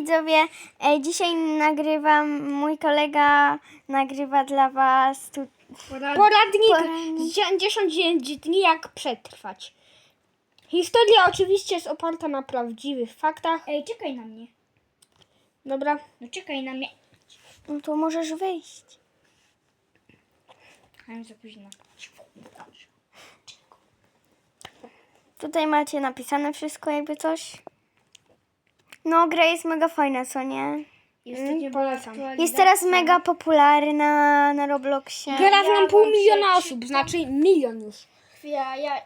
widzowie, e, dzisiaj nagrywam, mój kolega nagrywa dla was tu, Poradnik Poradnik. 99 dni jak przetrwać. Historia oczywiście jest oparta na prawdziwych faktach. Ej, czekaj na mnie. Dobra. No czekaj na mnie. no to możesz wyjść. A już za późno. Tutaj macie napisane wszystko, jakby coś. No, gra jest mega fajna, co nie? Jest polecam. Jest teraz mega popularna na Robloxie. Gra Ja nam pół miliona osób, znaczy milion już. Chwila, ja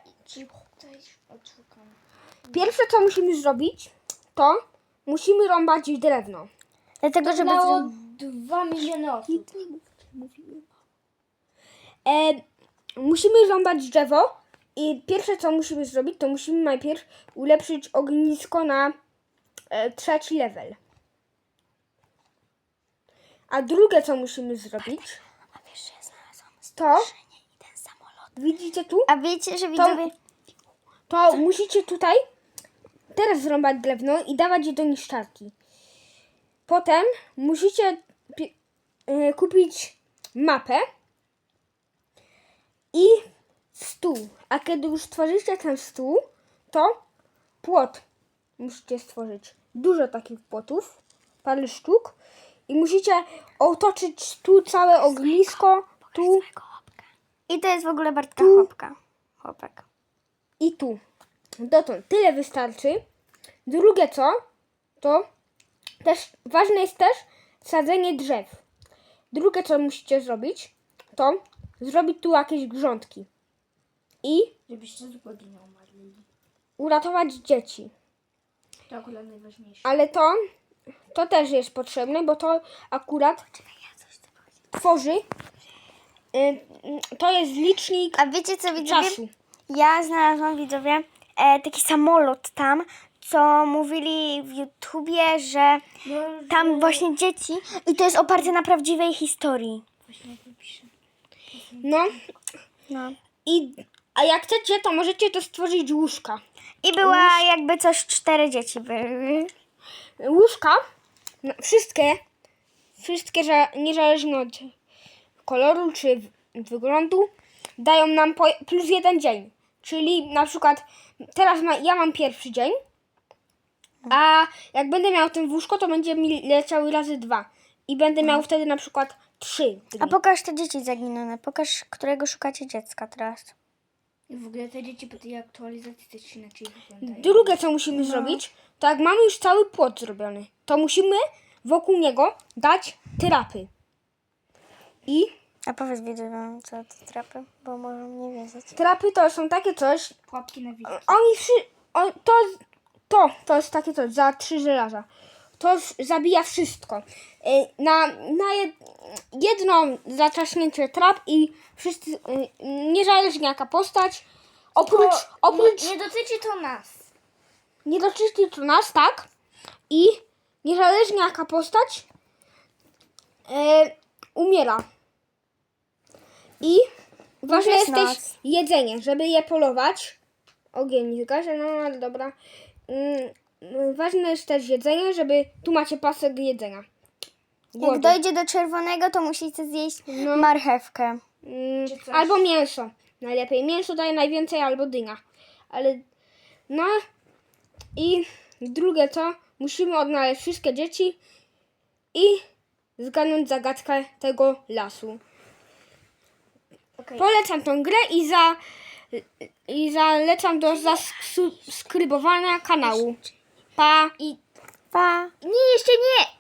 tutaj odszukam. Pierwsze co musimy zrobić, to musimy rąbać drewno. Dlatego, żeby... Dało zro- dwa miliony osób. E, musimy rąbać drzewo i pierwsze co musimy zrobić, to musimy najpierw ulepszyć ognisko na e, trzeci level. A drugie co musimy zrobić, A wiesz, że ja znalazłam to i ten samolot. widzicie tu, A wiecie, że widzowie... to musicie tutaj teraz zrąbać drewno i dawać je do niszczarki. Potem musicie pi- e, kupić mapę i stół. A kiedy już stworzycie ten stół, to płot musicie stworzyć. Dużo takich płotów, parę sztuk. I musicie otoczyć tu całe ognisko, tu I to jest w ogóle Bartka Tu. Chłopka. Chłopak. i tu. Dotąd tyle wystarczy. Drugie co, to też ważne jest też sadzenie drzew. Drugie co musicie zrobić, to zrobić tu jakieś grządki i Żebyście z nie umarli. uratować dzieci. To akurat najważniejsze. Ale to, to też jest potrzebne, bo to akurat tworzy. y, To jest licznik A wiecie co widzowie? czasu. Ja znalazłam widzowie e, taki samolot tam, co mówili w YouTubie, że tam właśnie dzieci i to jest oparte na prawdziwej historii. Właśnie wypiszę. No No. i a jak chcecie, to możecie to stworzyć łóżka. I była jakby coś cztery dzieci były. Łóżka, no, wszystkie, wszystkie, że niezależnie od koloru czy wyglądu, dają nam po, plus jeden dzień. Czyli na przykład teraz ma, ja mam pierwszy dzień, a jak będę miał ten łóżko, to będzie mi leciały razy dwa. I będę miał wtedy na przykład trzy dni. A pokaż te dzieci zaginione. Pokaż, którego szukacie dziecka teraz. I w ogóle te dzieci po tej aktualizacji też inaczej wyglądają. Drugie, co musimy zrobić, to jak mamy już cały płot zrobiony, to musimy wokół niego dać trapy. I A powiedz widzom, co to trapy, bo może nie wiedzieć. trapy to są takie coś, Pułapki na wilki. oni wszy, on, to, to, to jest takie coś, za trzy żelaza. To z- zabija wszystko. Y, Na, na jed, jedno zatrzaśnięcie trap i wszyscy, y, niezależnie jaka postać, oprócz, oprócz Nie, nie dotyczy to nas. nie doczyści to nas, tak? I niezależnie jaka postać e, umiera. I ważne jest też jedzenie, żeby je polować. Ogień nie zgaszę, no ale dobra. Mm, mm, ważne jest też jedzenie, żeby tu macie pasek jedzenia. Jak Głodu. dojdzie do czerwonego, to musicie zjeść No. marchewkę. Mm, Czy coś? albo mięso. Najlepiej. Mięso daje najwięcej, albo dynia. Ale no i drugie co? Musimy odnaleźć wszystkie dzieci i zgadnąć zagadkę tego lasu. Okej. Polecam tą grę i za i zalecam do zaskrybowania kanału. Pa! I Pa! nie, jeszcze nie!